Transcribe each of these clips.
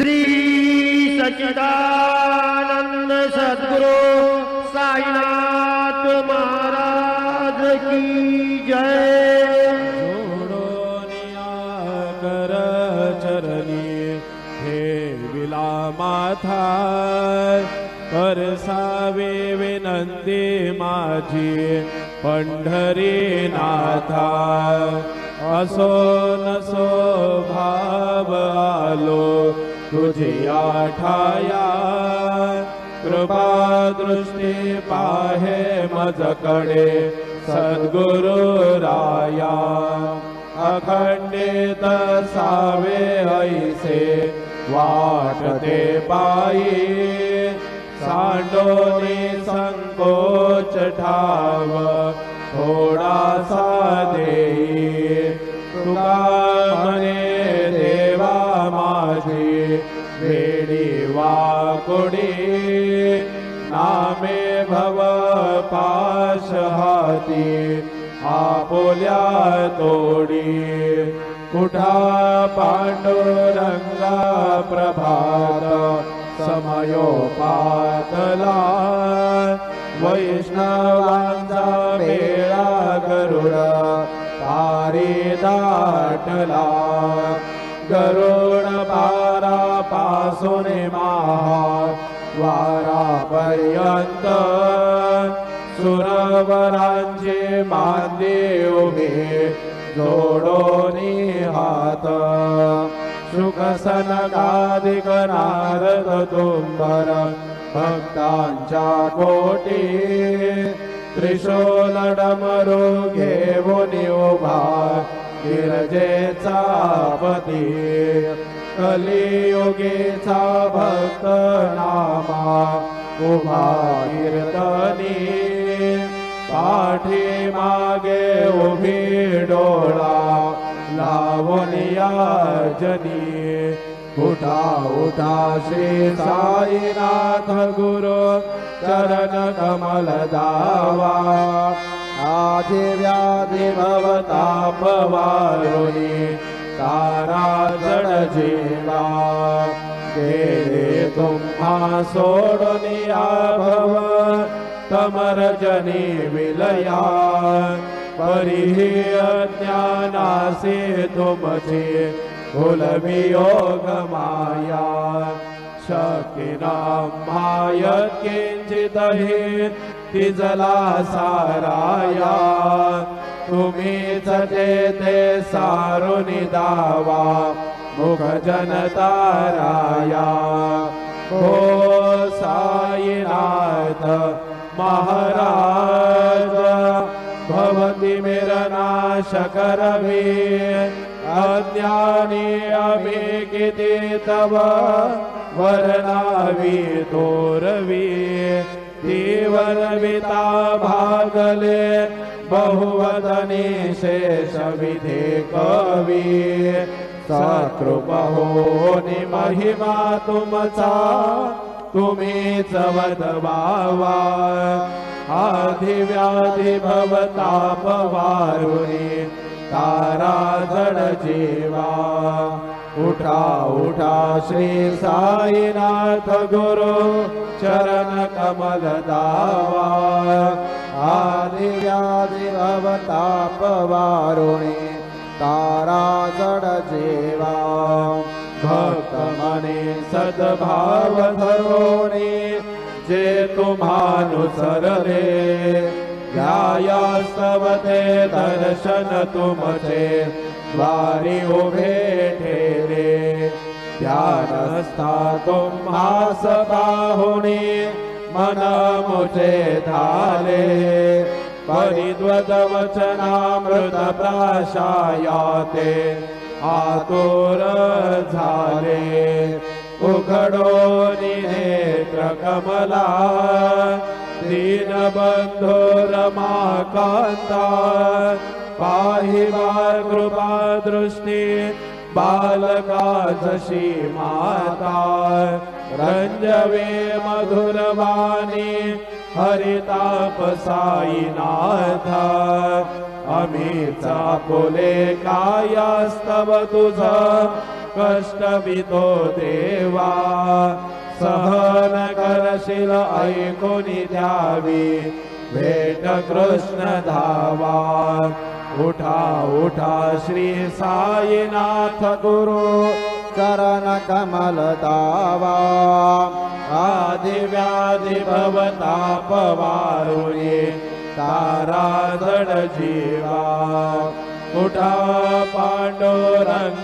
श्री सच्चिदानंद सद्गुरु साईनाथ महाराज की जय। कर चरणी हे विला माथा परसावे विनंती माझी पंढरी नाथा। असो भाव आलो दृष्टी पाहे मजकडे। सद्गुरु राया। अखंडित सावे ऐसे वाटते पायी। ठाव थोडासा देई भव पाश हाती आपोल्या तोडी. कुठा पांडुरंगा प्रभात समयो पातला. मेळा गरुड पारी दाटला. गरुड पारा पासून महा उभे जोडोनी हात. सुखसनकाधिक नारद तुंबर भक्तांच्या कोटी त्रिशूल डमरू घेऊन उभा गिरजेचा पती कलियुगीचा भक्त नामा उभा कीर्तनी पाठी मागे उभी डोळा लावून याजनी। उठा उठा श्री साईनाथ गुरु चरण कमल दावा। भवताप वारुणी सोडून भव तमरजनी विलया। परिहि अज्ञानासे तुमचे भूलवियोग माया शक्तीनां माय किञ्चिदहि तिजला उमीद सजे ते निदावा मुख जन ताराया हो साईनाथ महाराज, भवती भवति मेरनाशकरवे अज्ञाने अमेकिते तव वरणावी दोरवी। जीवनविता भागले बहुवदने शेष विधे कवी सकृपहोनि महिमा तुमचा तुम्हीच वदवावा आधिव्याधी भवताप वारुणी तारा जड जीवा। उठा उठा श्री साईनाथ गुरु चरण कमल दावा आदिव्याधि भवताप वारुणी तारा जड जीवा भक्त मने सद्भाव धरोणे जे ते दर्शन तुमचे द्वारी उभे ठेरे। ध्यानस्था तुम्हास बाहुणी मन मुझे धाले। परिद्वद वचनामृत प्राशायाते आतुर झाले। उघडो नेत्र कमला दीनबंधो रमाकांता पाहि वा कृपा दृष्टी बालका माता रंजवे मधुरवाणी हरिताप साईनाथ आम्ही चापोले कायास्तव तुझ कष्टवितो देवा। सहन करशील ऐकुनी द्यावी भेट कृष्ण धावा। उठा उठा श्री साईनाथ गुरु चरण कमल दावा आदिव्याधि भवतापवारुणे तारा जड जीवा उठा पांडुरंगाता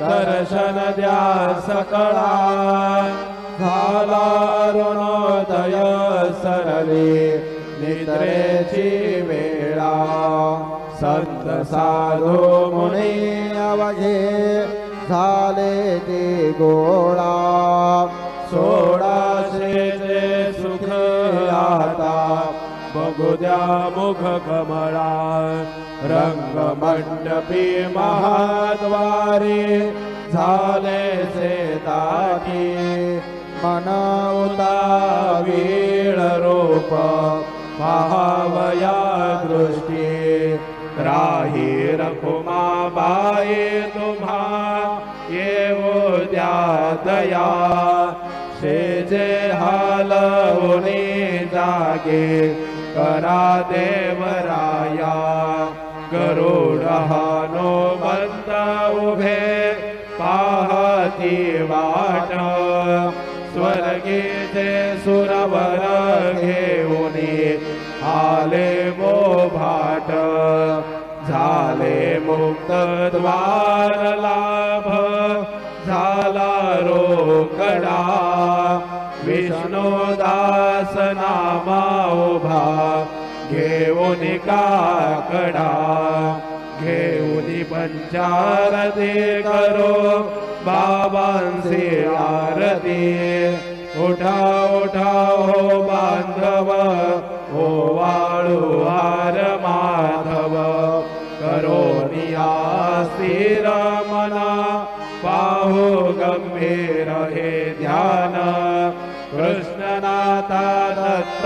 दर्शन द्या सकळा झाला अरुणोदय सरली वेळा संत साधू मुनी अवघे झाले ते सुख आता बघू द्या मुख कमळा रंग मंडपी महाद्वारे झाले से दाटी मन महावया दृष्टी राही रखुमा बाई तुम्हा येवो द्या दया शेजे हालवणी जागे करा देवराया। गरुड हानो बंद उभे पाहती वाट स्वर्गीचे सुरवर घेऊनी आले मो भाट झाले मुक्त द्वार लाभ झाला रोकडा. विष्णुदास नामा उभा घेऊन काकडा. घेऊन पंचारती करो बाबांचे आरती. उठा उठा हो बांधव हो वाळू हार माधव स्थिर मना, पाहो गंभीर हे ध्यान। कृष्णनाथा दत्त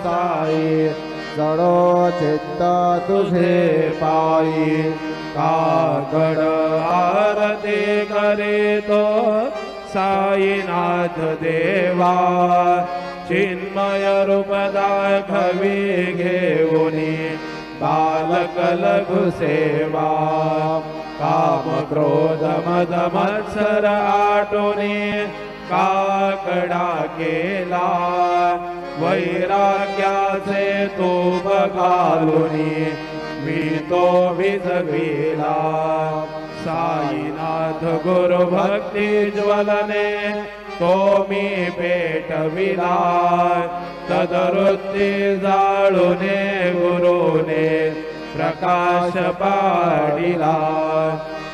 साई, जडो चित्त तुझे पाई। काकड आरती करे तो साईनाथ देवा। चिन्मय रूप दाखवी घेऊनी, बालक लघु सेवा। काम क्रोध मद मत्सर आटोने काकडा केला वैराग्याचे तो बघालुनी मी साईनाथ गुरु भक्ती ज्वलने तो मी तदवृत्ती जाळूने गुरुने प्रकाश पाडिला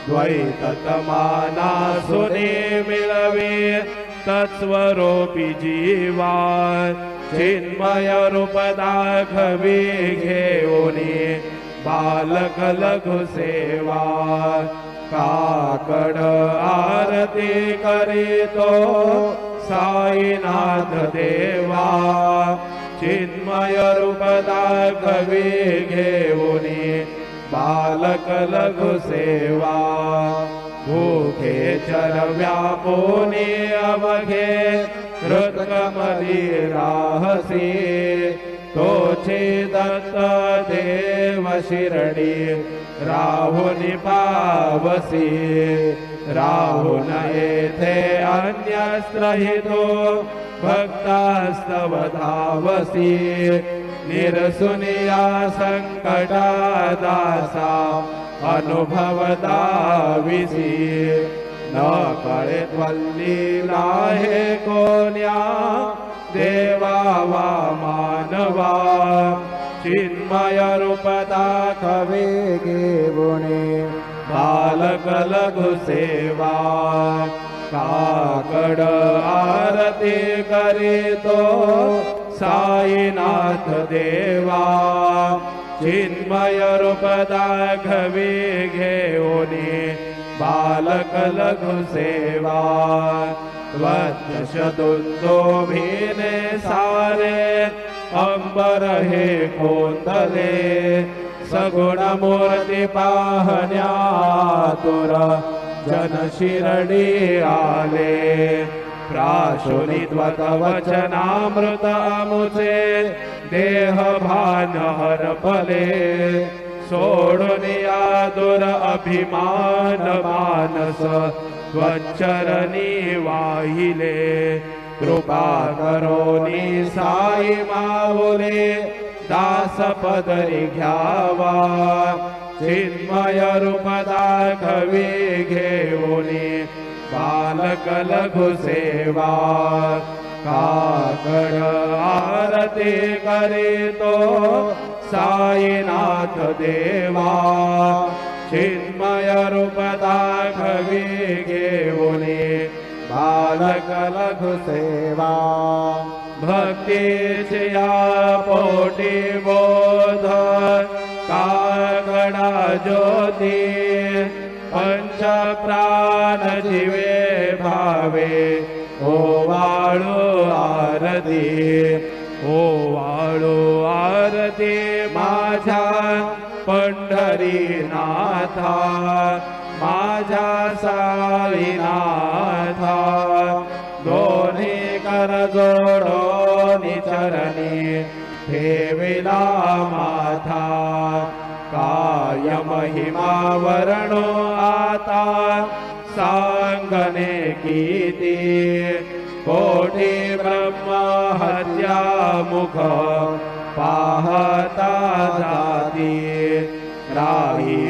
द्वैत तमाना सुने तत्स्वरूपी जीवा चिन्मय रूप दाखवी घेऊनी बालक लघु सेवा काकड आरती करीतो साईनाथ देवा चिन्मय रूप दाखवी घेऊनी बालक लघु सेवा भूखे चरव्यापोने अवघे हृदकमली राहसी शिरडी राहुनि पावसी राहुन येथे अन्यस्त्रहितो भक्तास्तव धावसी निरसुनिया संकटा दासा अनुभव दाविसी न त्वल्लीला हे कोण्या देवा वा मानवा। चिन्मय रूप दाखवे कवे घेऊने बालक काकड आरती करीतो साईनाथ देवा चिन्मय बालक लघु सेवा त्वत्शतुन्दो भीने सारे अंबर हे कोंदले सगुणमूर्ती पाहण्यातुर जन शिरडी आले। प्राशुनिद्वत वचनामृत अमुचे देह भान हरपले सोडून या दुर अभिमान मानस त्वच्चरणी वाहिले। कृपा करोनी साई माऊले दास पदरी घ्यावा चिन्मय रूप दाखवी घेऊनी बालक लघु सेवा काकड आरती करीतो साईनाथ देवा चिन्मय रूप दाखवी घेऊनी बालक लघु सेवा भक्तीचे या पोटी बोध कागडा ज्योती पंच प्राण जीवे भावे। ओ वाळू आरती ओ वाळू आरती माझ्या पंढरीनाथा माझ्या साईनाथा दोन्ही कर जोडोनी चरणी। ठेविला माथा। काय महिमा वर्णो आता। सांगणे किती कोटी ब्रह्म हत्या मुख। पाहता जाती। राही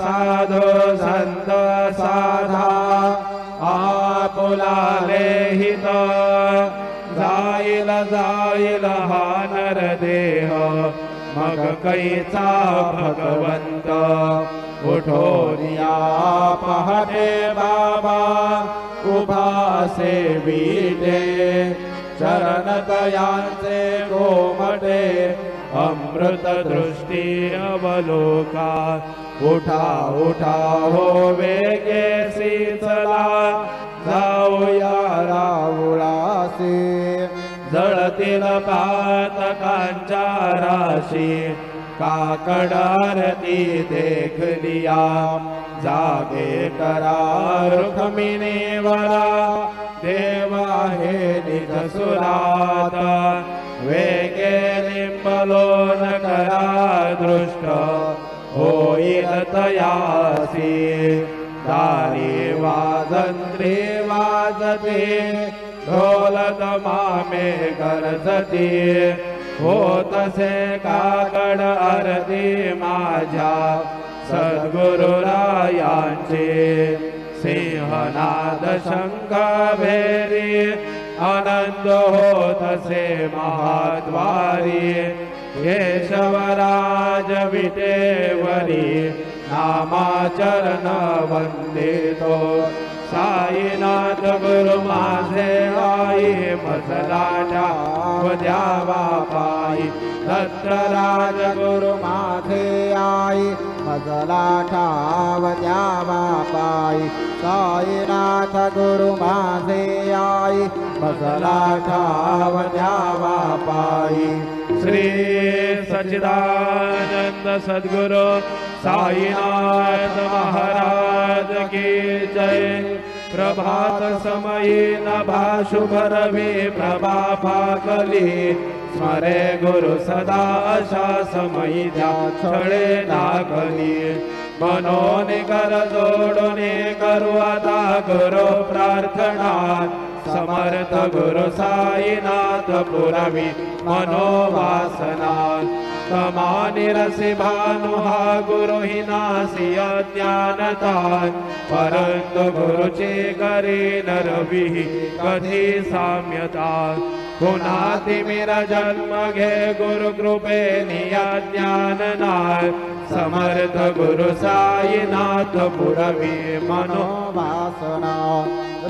साधो संत साधा जाईल जाईल हा नरदेह मग कैचा भगवंत। उठोरिया पहाटे बाबा उभासे चरण तयांचे गोमटे अमृत दृष्टी अवलोका उठा उठा हो वेगे चला जाऊया रावुळासी जळतील पातकांच्या राशी। काकड आरती देखलिया। जागे करा रुक्मिणीवरा देवा हे निज सुरात वेगे लिंबलोन करा दृष्ट तयासी दारी वाजंत्री वाजते ढोलत मामे गरजती। होतसे काकड आरती माझ्या सद्गुरुरायांचे सिंहनाद शंख भेरी आनंद होतसे महाद्वारी केशवराज विटेवरी नामाचरण वंदितो साईनाथ गुरु माझे आई मसलाटा द्यावा पायी दत्तराज गुरु माझे आई मजला ठाव द्यावा पायी साईनाथ गुरु श्री सच्चिदानंद सद्गुरु साईनाथ महाराज की जय। प्रभात समये प्रभा फाकली स्मरे गुरु सदा अशा समयी छळे नागली। मनोने कर करू आता गुरु प्रार्थना समर्थ गुरु साईनाथ पुरवी मनोवासना। तमानिरसि भानुहा गुरु हि नासि अज्ञानता परन्तु गुरुचे करे नरविः कधी साम्यता पुनातिमिर जन्म घे गुरु कृपे निया ज्ञाननाय समर्थ गुरु साईनाथ पुरवी मनो वासना।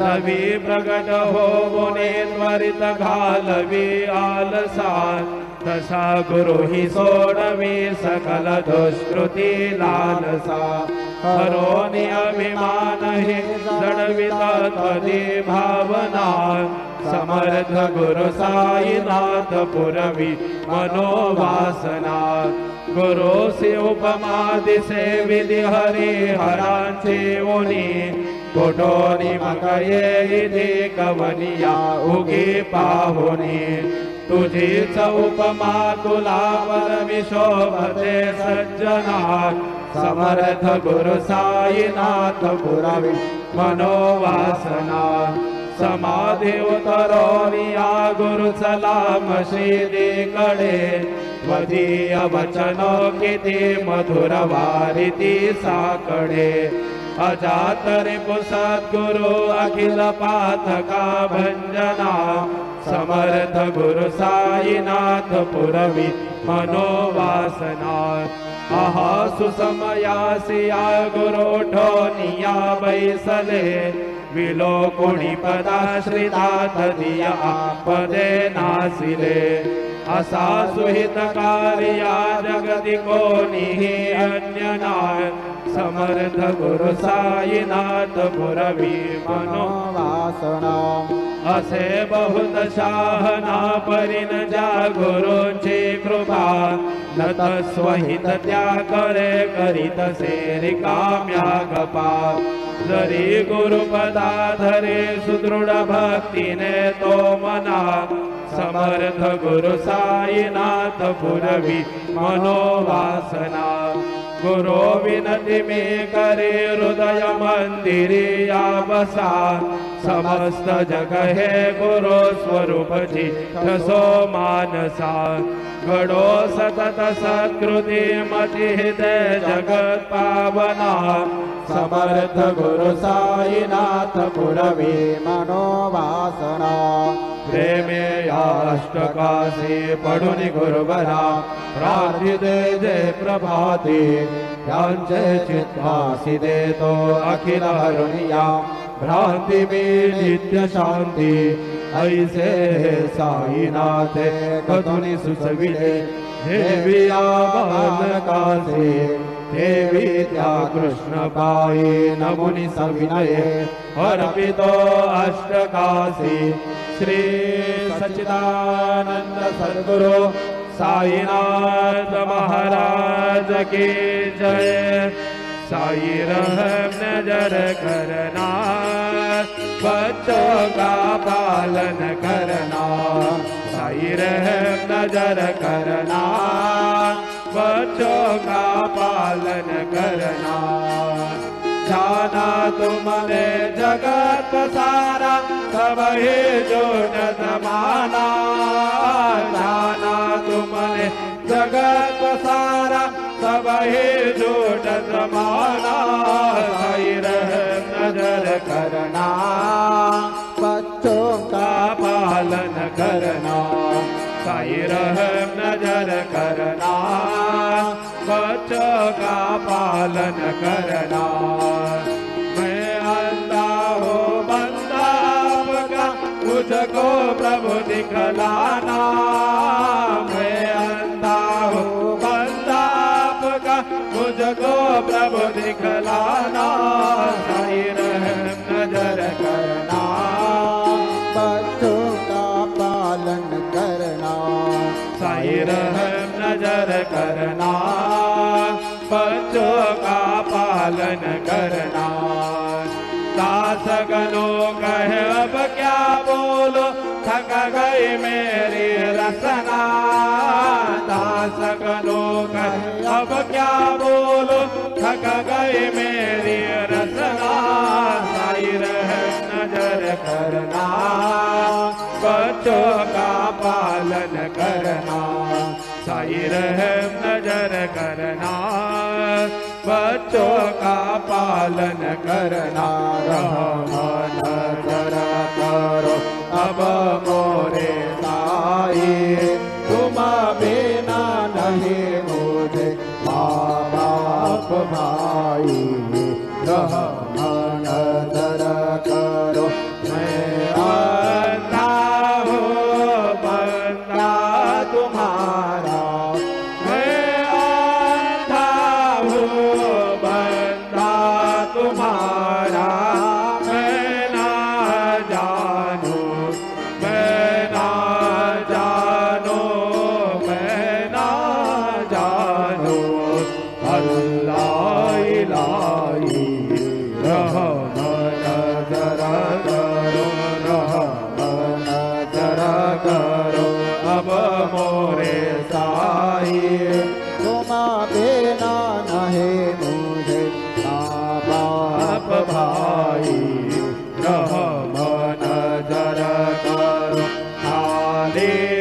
रवि प्रगट हो मुने त्वरित घालवी आलसा तसा गुरु हि सोडवी सकल दुष्कृती लालसा। हरोनि अभिमान हे दडविता त्वदी भावना। समर्थ गुरु साईनाथ पुरवी मनोवासना। गुरु से उपमा दिसे विधि हरि हरांचे ओनी कोटोनी मकये इथे कवनिया उगी पाहुनी तुला परमिशोभते सज्जना समर्थ गुरु समाधी श्री कडे त्वदीय वचनो किती मधुर वारिती साकडे। अजात रिपु सद्गुरु अखिल पाथका भंजना समर्थ गुरु साईनाथ पुरवी मनोवासना। आहा सुसमयासिया गुरु ठोनिया बैसले। विलो कोणी पदाश्रिता तदिया पदे नासिले। असा सुहित कार्या जगति कोणीही अन्यना समर्थ गुरु साईनाथ पुरवी मनो वासना असे बहुत शाहना परिन जा गुरुची कृपा। नत स्वहित त्या करे करीत से रिकाम्या गपा। जरी गुरुपदा धरे सुदृढ भक्तीने तो मना। समर्थ गुरु साईनाथ पुरवी मनोवासना गुरु विनती मे करे हृदय मंदिरी या बसा समस्त जग हे गुरु स्वरूप ठसो मानसा। घडो सतत सत्कृती मती हृदय जगत पावना समर्थ गुरु साईनाथ पुरवी मनोवासना प्रेमे अष्टकाशी पडुनि गुरुवरा प्रार्थिते जय प्रभाते यांचे चित्वासी देतो अखिल हरुनिया भ्रांति में नित्य शांति ऐसे साईनाथ कथुनि सुसविले देविया बालकासे देवी त्या कृष्ण पाये नमुनि सविनये अर्पितो अष्टकाशी। श्री सच्चिदानंद सद्गुरु साईनाथ महाराज की जय। साई रहम नजर करना बच्चों का पालन करना साई रहम नजर करना बच्चों का पालन करना। जाना तुमने जगत सारा, सब ही जो जमाना। जाना तुमने जगत सारा, सब ही जो जमाना। रह नज़र करना। बच्चों का पालन करना। साई रहम नज़र करना। का पालन करना। मैं अंधा हो, बंदा आपका, मुझको प्रभु दिखलाना। मैं अंधा हो, बंदा आपका, मुझको प्रभु दिखलाना। साई रहम नज़र करना। बच्चों का पालन करना। साई रहम नज़र करना। पालन करना दासगनो कहे, अब क्या बोलो? थक गई मेरी रसना। दासगनो कहे, अब क्या बोलो? थक गई मेरी रसना। साई रहम नज़र करना। बच्चों का पालन करना। साई रहम नज़र करना। बच्चों का पालन करना रहमान नज़र करो। अब मोरे ताई तुम बिना नहीं Amen.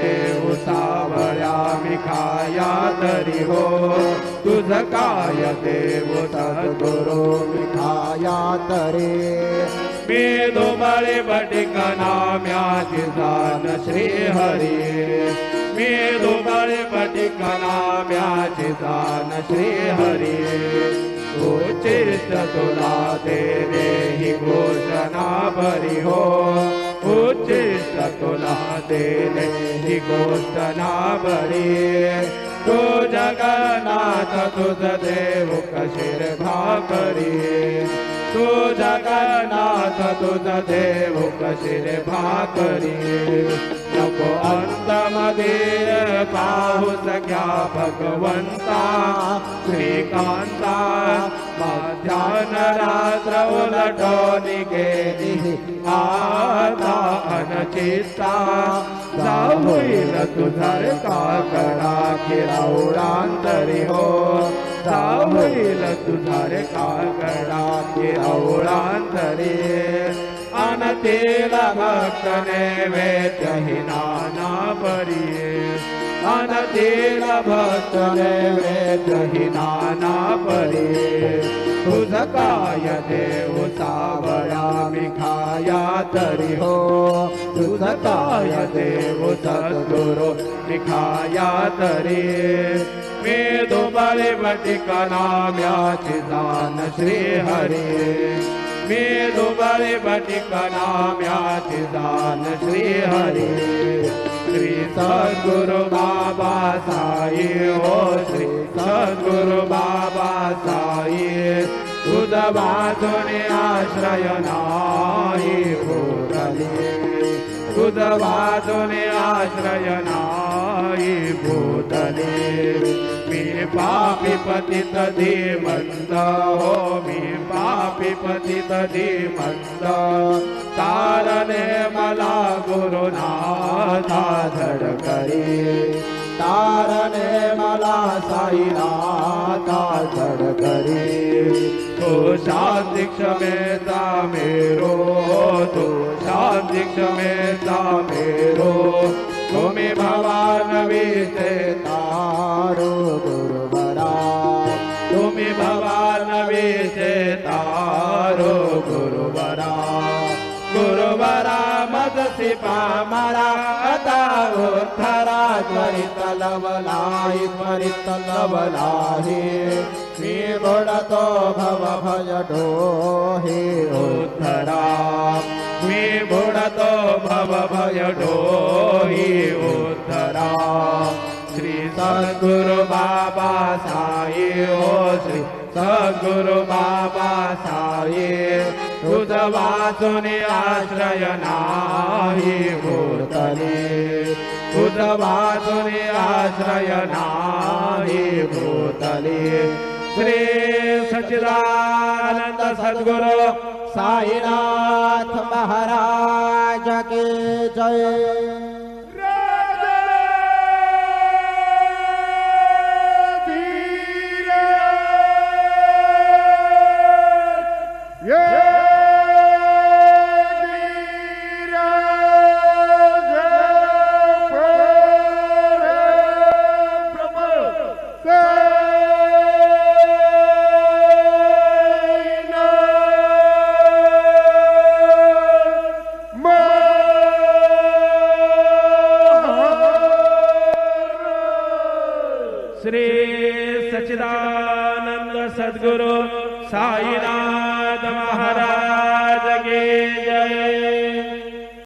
देव सावळ्या मी खाया तरी हो तुझका देव सद्गुरु खाया तरी मी दुबळे बटिकना म्याची जान श्री हरी मी दुबळे बटिकना म्याची जान श्री हरी उचित तुला ही उचित तुला देणे ही घोषणा भरी तू जगन्नाथ तुझ देव कशीर भाकरी तू तुझ देव कशीर भाकरी नको अन्तमधीर पाहु सख्या भगवन्ता श्रीकान्ता मध्याह्नरात्रौ निगेदिः आता अनचित्ता साहुल तुझरका कडा किरौडान्तरि हो। साहुल तुझरका कडा किरौडान्तरि काकडा किरावळांतरी अनतेला भक्तने वेद्यही नाना परी अनतेला भक्तने वेद्यही नाना परी तुझ काय देव सावळा मी खाया तरी हो। तुझ काय देव सद्गुरु मी खाया तरी। मी दुबळे बटिकना म्याची जान श्री हरी मी दुबळे बटिकना म्याची दान श्री हरी। श्री सद्गुरु बाबा साई हो श्री सद्गुरु बाबा साई। तुझ वाचून आश्रय तुझ वाचून आश्रय नाही भूतले पापी पतित धीमंत हो मी पापी पतित धीमंत तारणे मला गुरुनाथा धड करी। तारणे मला साईनाथा धड करी। तू शांती क्षमेता मेरो तू शांती क्षमेता मेरो। तुम्ही भवान विचे तारो गुरुवरा विचे तारो गुरुवरा। गुरुवरा मदसी पामरा आता उद्धरा त्वरित लवलाहि त्वरित लवलाहि मी बुडतो भव भजडो हे उद्धरा। मी बुडतो भव भय डोही उद्धरा। श्री सद्गुरु बाबा साई हो श्री सद्गुरु बाबा साई तुझ वाचून आश्रय नाही भूतले। तुझ वाचून आश्रय नाही भूतले। श्री सच्चिदानंद सद्गुरु साईनाथ महाराज के जय